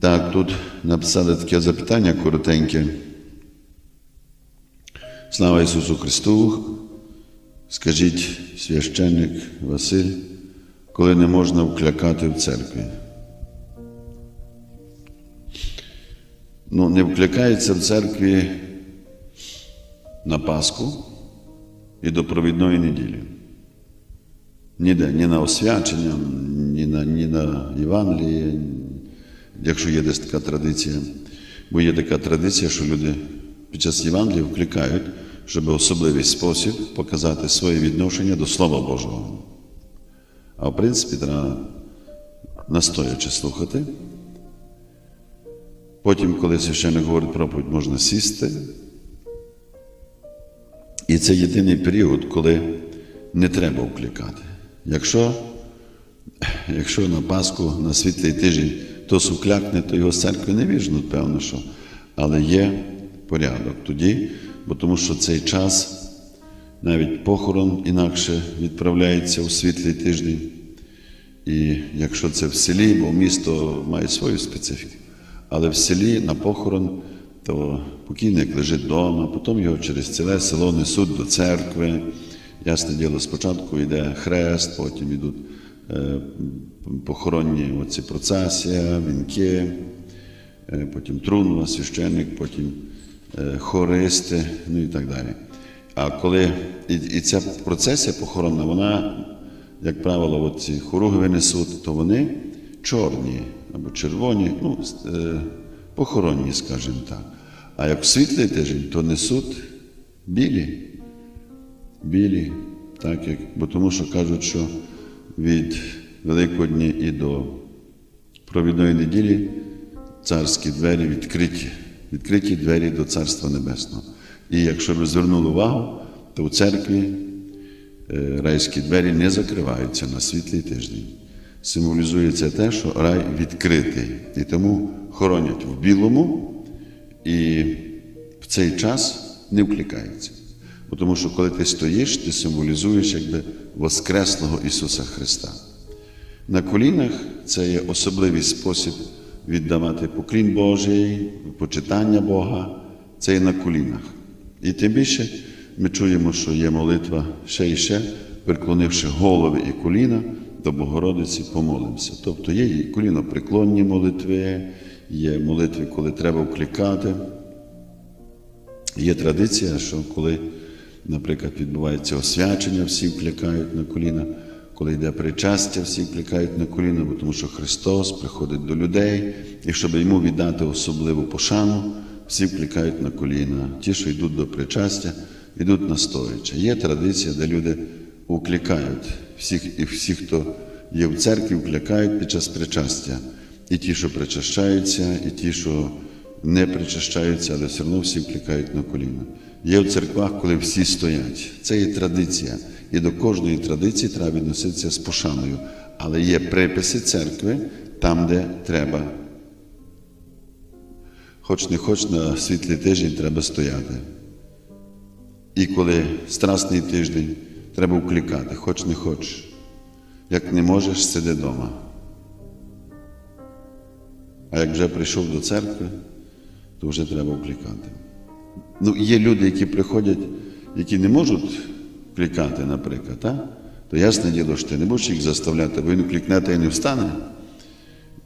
Так, тут написали таке запитання коротеньке. Слава Ісусу Христу! Скажіть, священник Василь, коли не можна вклякати в церкві? Ну, не вкликається в церкві на Пасху і до провідної неділі. Ніде, ні на освячення, ні на, ні на Євангеліє, якщо є десь така традиція. Бо є така традиція, що люди під час Євангелія вкликають, щоб особливий спосіб показати своє відношення до Слова Божого. А в принципі, треба настоячи слухати. Потім, коли священник говорить проповідь, можна сісти. І це єдиний період, коли не треба вкликати. Якщо, якщо на Пасху, на світлий тиждень хтось вклякне, то його з церкви не віжнуть, певно, що. Але є порядок тоді, бо тому що цей час навіть похорон інакше відправляється у світлий тиждень. І якщо це в селі, бо місто має свою специфіку, але в селі на похорон, то покійник лежить вдома, потім його через ціле село несуть до церкви. Ясне діло, спочатку йде хрест, потім йдуть похоронні оці процесія, вінки, е, потім трунва, священник, потім е, хористи, ну і так далі. А коли і, і ця процесія похоронна, вона, як правило, от ці хоруги винесуть, то вони чорні або червоні, ну, е, похоронні, скажімо так. А як світлий тиждень, то несуть білі. Білі, так як, бо тому що кажуть, що від Великодні і до провідної неділі царські двері відкриті, відкриті двері до Царства Небесного. І якщо ви звернули увагу, то у церкві е, райські двері не закриваються на світлий тиждень. Символізується те, що рай відкритий. І тому хоронять в білому і в цей час не вкликаються. Бо Тому що коли ти стоїш, ти символізуєш якби Воскреслого Ісуса Христа. На колінах це є особливий спосіб віддавати поклін Божий, почитання Бога, це є на колінах. І тим більше ми чуємо, що є молитва ще і ще, приклонивши голови і коліна до Богородиці, помолимося. Тобто є і коліноприклонні молитви, є молитви, коли треба вкликати. Є традиція, що коли, наприклад, відбувається освячення, всі вкликають на коліна, коли йде причастя, всі вкликають на коліна, бо тому що Христос приходить до людей, і щоб йому віддати особливу пошану, всі вкликають на коліна. Ті, що йдуть до причастя, йдуть настоячи. Є традиція, де люди укликають всіх, і всі, хто є в церкві, вкликають під час причастя. І ті, що причащаються, і ті, що не причащаються, але все одно всі вкликають на коліна. Є в церквах, коли всі стоять. Це є традиція. І до кожної традиції треба відноситися з пошаною. Але є приписи церкви там, де треба. Хоч не хоч на світлий тиждень треба стояти. І коли страсний тиждень, треба вкликати, хоч не хоч. Як не можеш, сиди вдома. А як вже прийшов до церкви, то вже треба вкликати. Ну, є люди, які приходять, які не можуть вкликати, наприклад, а? то ясне діло, що ти не будеш їх заставляти, бо він вкликнете і не встане.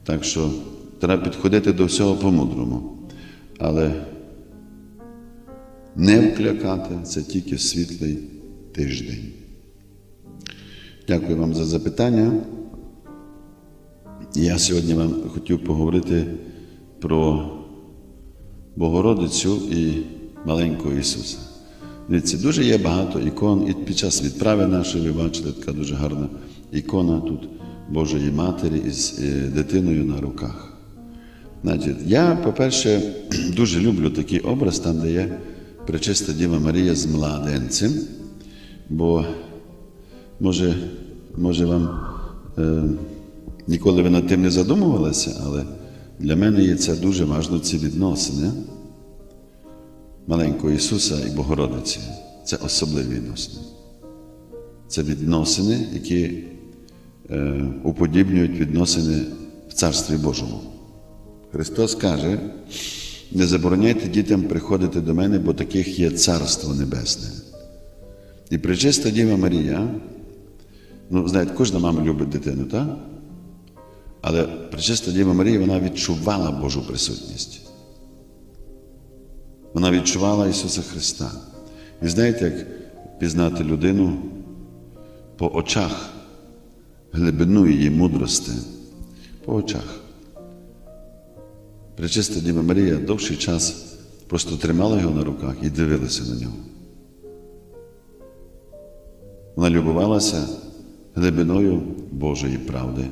Так що треба підходити до всього по-мудрому. Але не вкликати це тільки світлий тиждень. Дякую вам за запитання. Я сьогодні вам хотів поговорити про Богородицю і маленького Ісуса. Дивіться, дуже є багато ікон, і під час відправи нашої ви бачили така дуже гарна ікона тут Божої Матері із е, дитиною на руках. Значить, Я, по-перше, дуже люблю такий образ, там, де є Пречиста Діва Марія з младенцем, бо може, може вам е, ніколи ви над тим не задумувалися, але для мене є це дуже важливо, ці відносини маленького Ісуса і Богородиці. Це особливі відносини. Це відносини, які е, уподібнюють відносини в Царстві Божому. Христос каже, не забороняйте дітям приходити до мене, бо таких є Царство Небесне. І причиста Діва Марія, ну, знаєте, кожна мама любить дитину, так? Але причиста Діва Марія, вона відчувала Божу присутність. Вона відчувала Ісуса Христа. І знаєте, як пізнати людину по очах, глибину її мудрости, по очах. Пречиста Діва Марія довший час просто тримала його на руках і дивилася на нього. Вона любувалася глибиною Божої правди,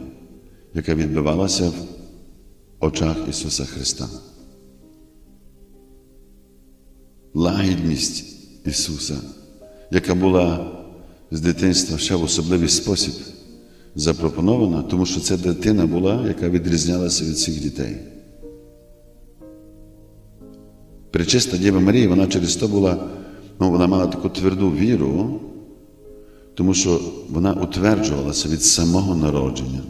яка відбивалася в очах Ісуса Христа. Лагідність Ісуса, яка була з дитинства ще в особливий спосіб запропонована, тому що ця дитина була, яка відрізнялася від всіх дітей. Пречиста Діва Марія, вона через то була, ну, вона мала таку тверду віру, тому що вона утверджувалася від самого народження.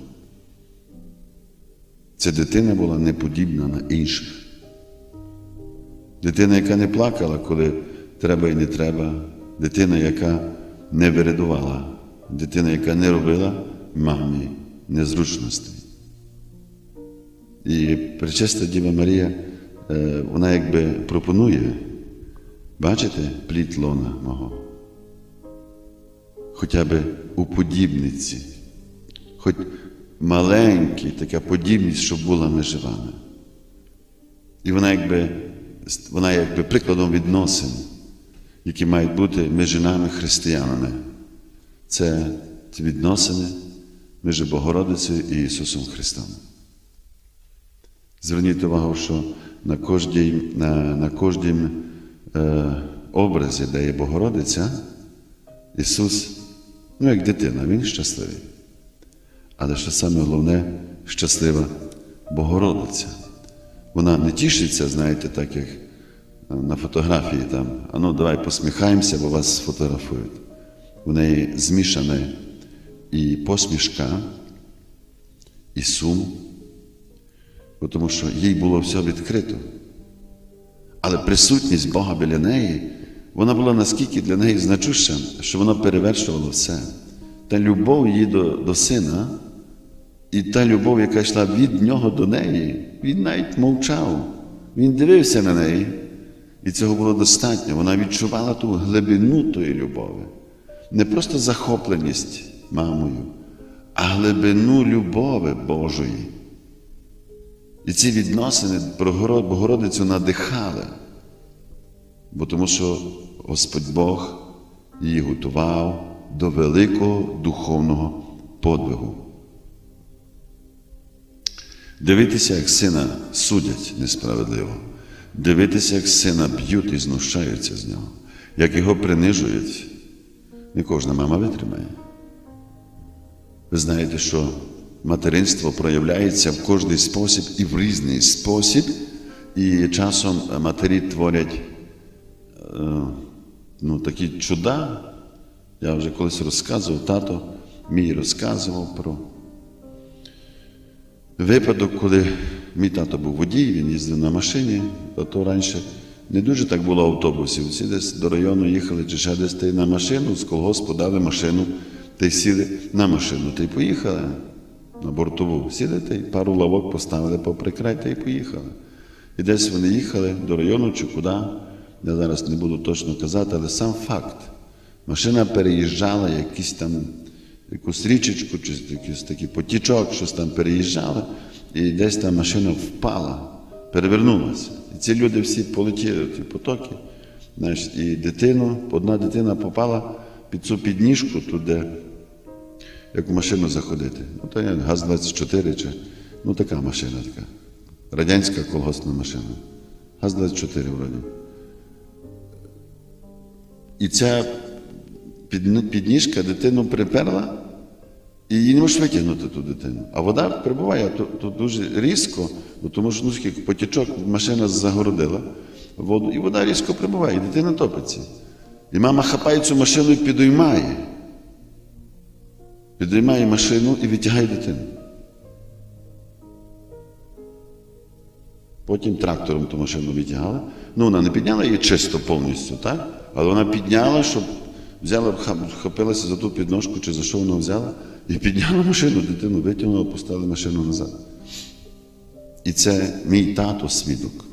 Ця дитина була не подібна на інших. Дитина, яка не плакала, коли треба і не треба, дитина, яка не вирядувала, дитина, яка не робила мамі незручностей. І причиста Діва Марія, е, вона якби пропонує, бачите, плід лона мого. Хоча б у подібниці, хоч маленький, така подібність, щоб була між вами. І вона якби, вона якби прикладом відносин, які мають бути між нами християнами. Це відносини між Богородицею і Ісусом Христом. Зверніть увагу, що на кожній, на, на кожнім е, образі, де є Богородиця, Ісус, ну як дитина, Він щасливий. Але що саме головне, щаслива Богородиця. Вона не тішиться, знаєте, так як на фотографії там, а ну давай посміхаємося, бо вас сфотографують. В неї змішане і посмішка, і сум, тому що їй було все відкрито. Але присутність Бога біля неї, вона була наскільки для неї значуща, що вона перевершувала все. Та любов її до, до сина, і та любов, яка йшла від нього до неї, він навіть мовчав. Він дивився на неї, і цього було достатньо. Вона відчувала ту глибину тої любові. Не просто захопленість мамою, а глибину любові Божої. І ці відносини Богородицю надихали, бо тому що Господь Бог її готував до великого духовного подвигу. Дивитися, як сина судять несправедливо, дивитися, як сина б'ють і знущаються з нього, як його принижують, не кожна мама витримає. Ви знаєте, що материнство проявляється в кожний спосіб і в різний спосіб, і часом матері творять е, ну, такі чуда. Я вже колись розказував, тато мій розказував про випадок, коли мій тато був водій, він їздив на машині, а то раніше не дуже так було автобусів. Всі десь до району їхали чи ще десь та на машину, з колгоспу дали машину, та й сіли на машину, та й поїхали на бортову. Сіли та пару лавок поставили попри край та й поїхали. І десь вони їхали до району чи куди, я зараз не буду точно казати, але сам факт. Машина переїжджала якісь там якусь річечку, чи якийсь такий потічок, щось там переїжджала, і десь та машина впала, перевернулася. І ці люди всі полетіли в ті потоки. Значить, І дитину, одна дитина попала під цю підніжку туди, як в машину заходити. Ну, то є ГАЗ-24 чи ну така машина така. Радянська колгоспна машина. ГАЗ-24 вроді. І ця підніжка дитину приперла, і її не можеш витягнути ту дитину. А вода прибуває тут, дуже різко, бо тому що ну, скільки потічок машина загородила воду, і вода різко прибуває, і дитина топиться. І мама хапає цю машину і підіймає. Підіймає машину і витягає дитину. Потім трактором ту машину відтягали. Ну, вона не підняла її чисто повністю, так? Але вона підняла, щоб взяла, вхопилася за ту підножку, чи за що вона взяла, і підняла машину, дитину витягнула, поставили машину назад. І це мій тато свідок.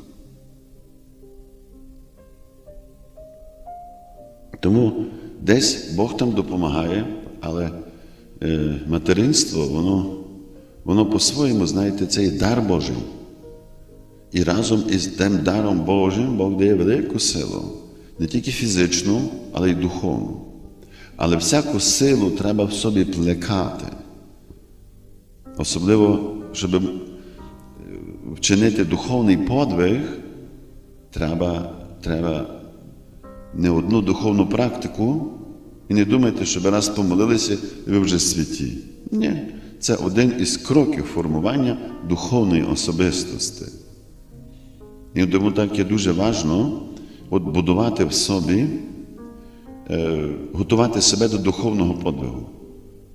Тому десь Бог там допомагає, але е, материнство, воно, воно по-своєму, знаєте, це є дар Божий. І разом із тим даром Божим Бог дає велику силу, не тільки фізичну, але й духовну. Але всяку силу треба в собі плекати. Особливо, щоб е, вчинити духовний подвиг, треба, треба не одну духовну практику і не думайте, що ви раз помолилися, і ви вже святі. Ні, це один із кроків формування духовної особистості. І тому так є дуже важливо будувати в собі, готувати себе до духовного подвигу.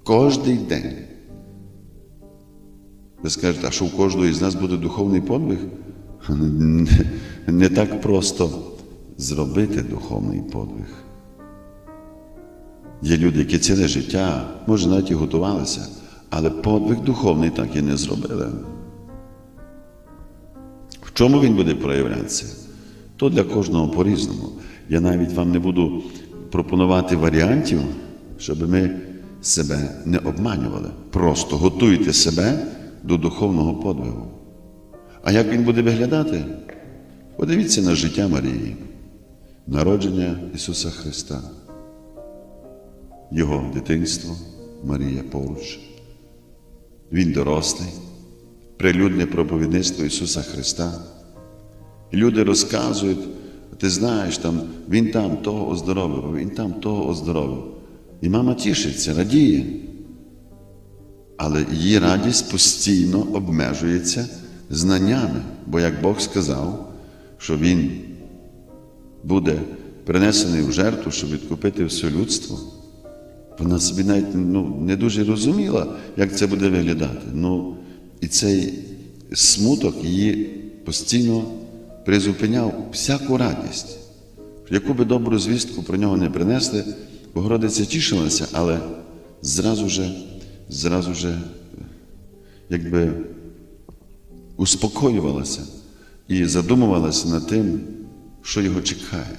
Кожний день. Ви скажете, а що у кожного із нас буде духовний подвиг? Не, не так просто зробити духовний подвиг. Є люди, які ціле життя, може, навіть і готувалися, але подвиг духовний так і не зробили. В чому він буде проявлятися? То для кожного по-різному. Я навіть вам не буду пропонувати варіантів, щоб ми себе не обманювали. Просто готуйте себе до духовного подвигу. А як він буде виглядати? Подивіться на життя Марії, народження Ісуса Христа, Його дитинство, Марія поруч. Він дорослий, прилюдне проповідництво Ісуса Христа. Люди розказують, ти знаєш, там, Він там того оздоровив, Він там того оздоровив. І мама тішиться, радіє. Але її радість постійно обмежується знаннями, бо як Бог сказав, що Він буде принесений в жертву, щоб відкупити все людство, вона собі навіть ну, не дуже розуміла, як це буде виглядати. Ну, і цей смуток її постійно призупиняв всяку радість. Яку би добру звістку про нього не принесли, Богородиця тішилася, але зразу же, зразу же, якби успокоювалася і задумувалася над тим, що його чекає.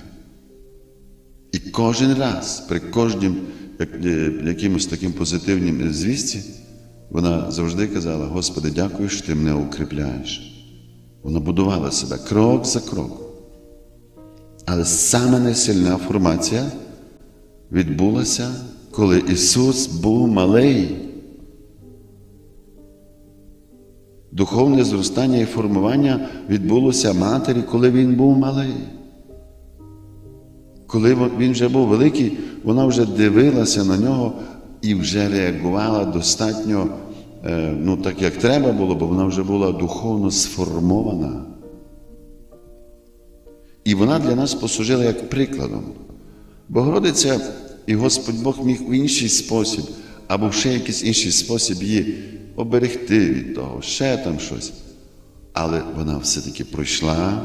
І кожен раз, при кожнім як, е, якимось таким позитивнім звісті, вона завжди казала: Господи, дякую, що ти мене укріпляєш. Вона будувала себе крок за кроком. Але саме найсильна формація відбулася, коли Ісус був малий. Духовне зростання і формування відбулося матері, коли він був малий. Коли він вже був великий, вона вже дивилася на нього і вже реагувала достатньо, ну так як треба було, бо вона вже була духовно сформована. І вона для нас послужила як прикладом. Богородиця і Господь Бог міг в інший спосіб, або ще якийсь інший спосіб її оберегти від того, ще там щось. Але вона все-таки пройшла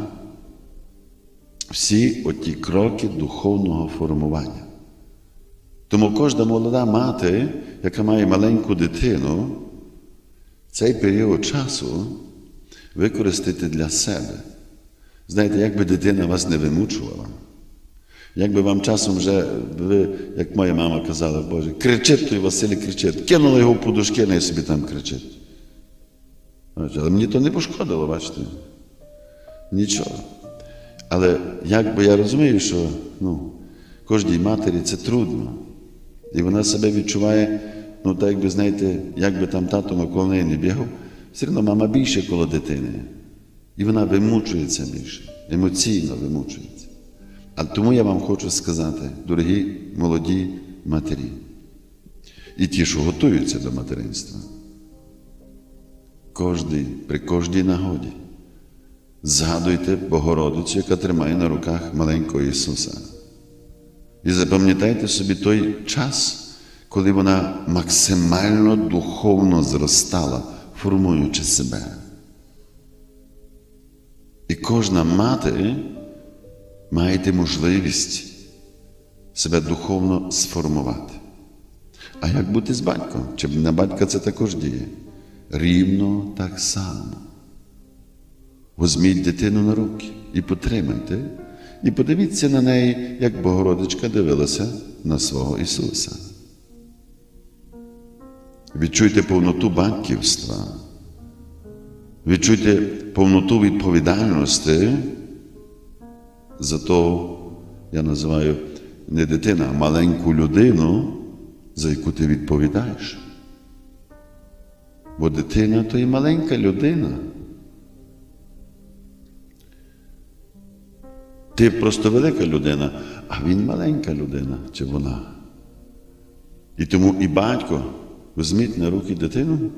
всі оті кроки духовного формування. Тому кожна молода мати, яка має маленьку дитину, цей період часу використати для себе. Знаєте, як би дитина вас не вимучувала, як би вам часом вже, ви, як моя мама казала, Боже, кричить той Василь кричить, кинула його в подушки, не собі там кричить. Але мені то не пошкодило, бачите? Нічого. Але як би я розумію, що ну, кожній матері це трудно. І вона себе відчуває, ну так якби, знаєте, як би там тато навколо неї не бігав, все одно мама більше коло дитини. І вона вимучується більше, емоційно вимучується. А тому я вам хочу сказати, дорогі молоді матері, і ті, що готуються до материнства, кожний, при кожній нагоді згадуйте Богородицю, яка тримає на руках маленького Ісуса. І запам'ятайте собі той час, коли вона максимально духовно зростала, формуючи себе. І кожна мати має можливість себе духовно сформувати. А як бути з батьком? Чи на батька це також діє? Рівно так само. Возьміть дитину на руки і потримайте, і подивіться на неї, як Богородичка дивилася на свого Ісуса. Відчуйте повноту батьківства, відчуйте повноту відповідальності за то, я називаю не дитина, а маленьку людину, за яку ти відповідаєш. Бо дитина то і маленька людина. Ти просто велика людина, а він маленька людина, чи вона. І тому і батько візьміть на руки дитину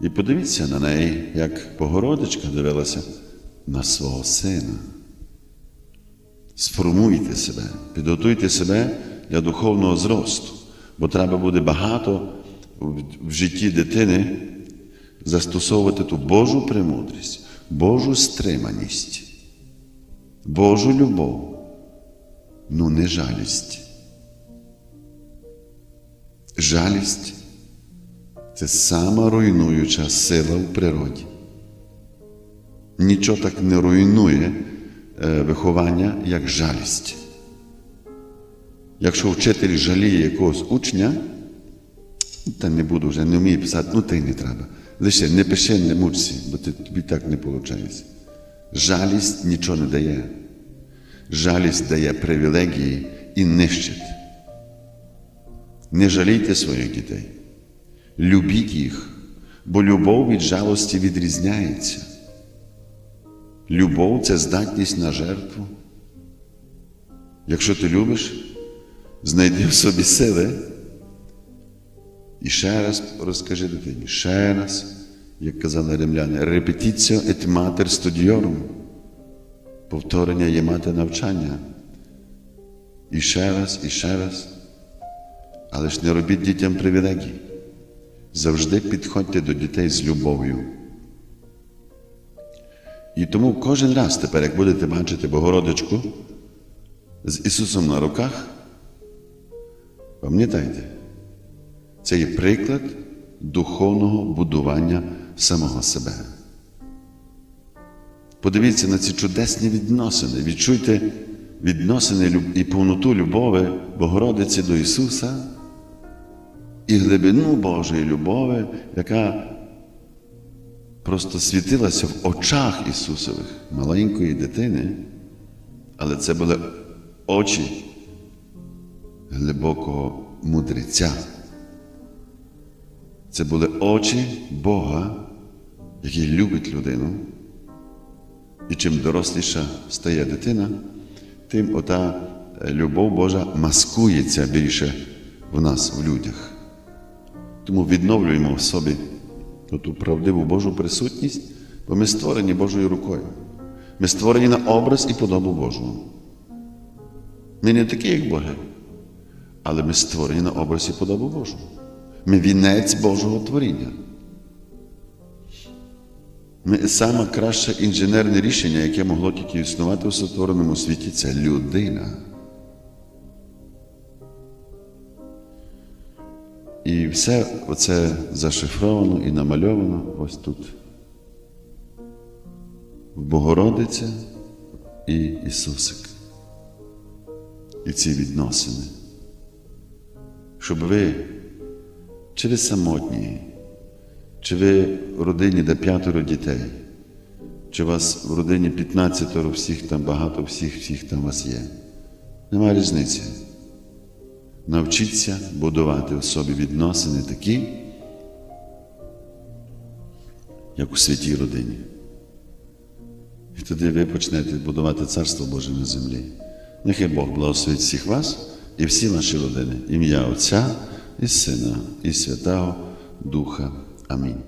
і подивіться на неї, як Богородичка дивилася на свого сина. Сформуйте себе, підготуйте себе для духовного зросту, бо треба буде багато в житті дитини застосовувати ту Божу премудрість, Божу стриманість, Божу любов, ну не жалість. Жалість це сама руйнуюча сила в природі. Нічого так не руйнує е, виховання, як жалість. Якщо вчитель жаліє якогось учня, та не буду вже, не вмію писати, ну та й не треба. Лише не пиши, не мучся, бо тобі так не виходить. Жалість нічого не дає. Жалість дає привілегії і нищить. Не жалійте своїх дітей. Любіть їх, бо любов від жалості відрізняється. Любов це здатність на жертву. Якщо ти любиш, знайди в собі сили. І ще раз розкажи дитині, ще раз, як казали римляни, репетіціо et mater studiorum. Повторення є мати навчання. І ще раз, і ще раз. Але ж не робіть дітям привілегій. Завжди підходьте до дітей з любов'ю. І тому кожен раз тепер, як будете бачити Богородичку з Ісусом на руках, пам'ятайте, це є приклад духовного будування самого себе. Подивіться на ці чудесні відносини, відчуйте відносини і повноту любові Богородиці до Ісуса і глибину Божої любові, яка просто світилася в очах Ісусових маленької дитини, але це були очі глибокого мудреця. Це були очі Бога, який любить людину. І чим доросліша стає дитина, тим ота любов Божа маскується більше в нас, в людях. Тому відновлюємо в собі ту правдиву Божу присутність, бо ми створені Божою рукою. Ми створені на образ і подобу Божу. Ми не такі, як Боги, але ми створені на образ і подобу Божу. Ми вінець Божого творіння. Ми саме краще інженерне рішення, яке могло тільки існувати у сотвореному світі, це людина. І все оце зашифровано і намальовано ось тут. Богородиця і Ісусик. І ці відносини. Щоб ви, чи ви самотні, чи ви в родині, де п'ятеро дітей, чи у вас в родині 15 всіх там багато, всіх, всіх там вас є. Немає різниці. Навчіться будувати в собі відносини такі, як у святій родині. І тоді ви почнете будувати Царство Боже на землі. Нехай Бог благословить всіх вас і всі наші родини. Ім'я Отця і Сина, і Святого Духа. Амінь.